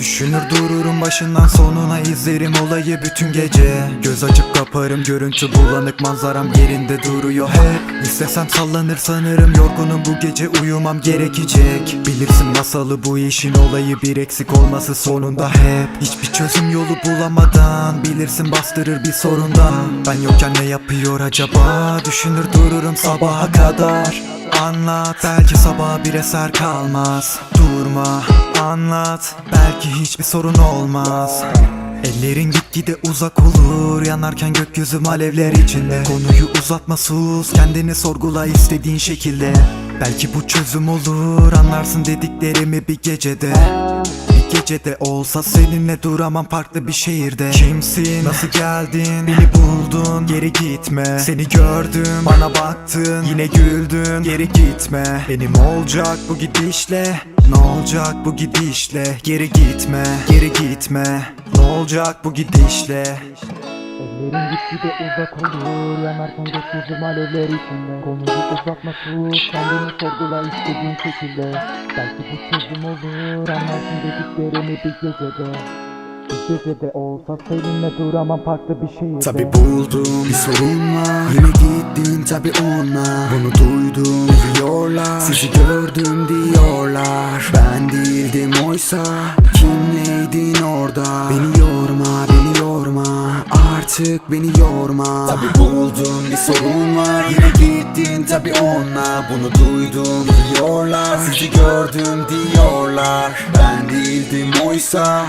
Düşünür dururum başından sonuna izlerim olayı bütün gece. Göz açıp kaparım görüntü bulanık manzaram yerinde duruyor hep. İstesem sallanır sanırım yorgunum bu gece uyumam gerekecek. Bilirsin masalı bu işin olayı bir eksik olması sonunda hep. Hiçbir çözüm yolu bulamadan bilirsin bastırır bir sorundan. Ben yokken ne yapıyor acaba? Düşünür dururum sabaha kadar. Anlat belki sabaha bir eser kalmaz Durma anlat. Belki hiçbir sorun olmaz. Ellerin gitgide uzak olur. Yanarken gökyüzü alevler içinde. Konuyu uzatma sus. Kendini sorgula istediğin şekilde. Belki bu çözüm olur. Anlarsın dediklerimi bir gecede. Bir gecede olsa seninle duramam farklı bir şehirde. Kimsin? Nasıl geldin? Beni buldun. Geri gitme. Seni gördüm. Bana baktın. Yine güldün. Geri gitme. Benim olacak bu gidişle Ne olacak bu gidişle? Geri gitme Geri gitme. Ne olacak bu gidişle? Ellerin gitgide uzak olur Yanarken gökyüzüm alevler içinde. Konuyu uzatma sus Kendini sorgula istediğin şekilde. Belki bu çözüm olur. Anlarsın dediklerimi bir gecede gecede olsa seninle duramam farklı bir şehirde Tabi buldum bir sorun var. Yine gittin tabi ona. Bunu duydum diyorlar Sizi gördüm diyorlar. Ben değildim oysa. Kimleydin orada? Beni yorma beni yorma. Artık beni yorma. Tabi buldum bir sorun var. Yine gittin tabi ona. Bunu duydum diyorlar Sizi gördüm diyorlar. Ben değildim oysa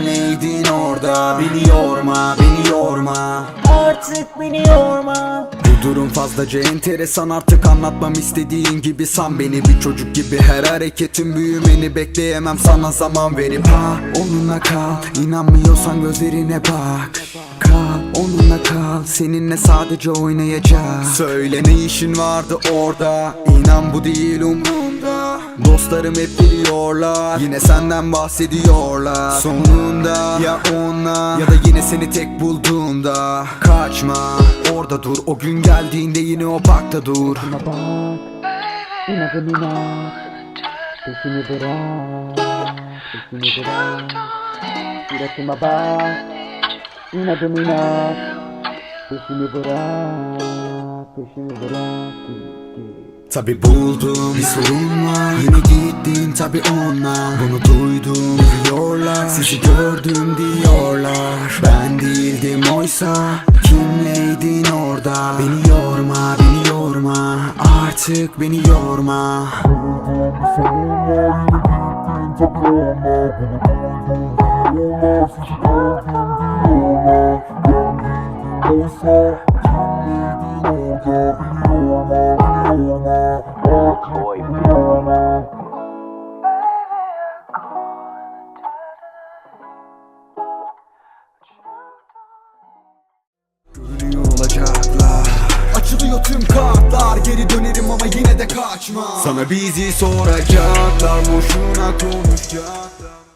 Kimleydin orada. Beni yorma beni yorma. Artık beni yorma. Bu durum fazlaca enteresan. Artık anlatmam istediğin gibi san beni. Bir çocuk gibi her hareketin büyümeni bekleyemem. Sana zaman verip ha onunla kal. İnanmıyorsan gözlerine bak. Kal onunla kal seninle sadece oynayacağız Söyle ne işin vardı orada? İnan bu değil umrumda. Dostlarım hep biliyorlar Yine senden bahsediyorlar. Sonunda ya onunla Ya da yine seni tek bulduğumda. Kaçma orada dur. O gün geldiğinde yine o parkta dur. Buna bak İnadın inat Peşini bırak Peşini bırak Suratıma bak İnadın inat Peşini bırak Peşini bırak Tabi buldum bir sorun var Yine gittin tabi ona Bunu duydum diyorlar Sizi gördüm diyorlar Ben değildim oysa Kimleydin orada Beni yorma beni yorma Artık beni yorma Boy 50. Görünüyor olacaklar Açılıyor tüm kartlar Geri dönerim ama yine de kaçma Sana bizi soracaklar Boşuna konuşacaklar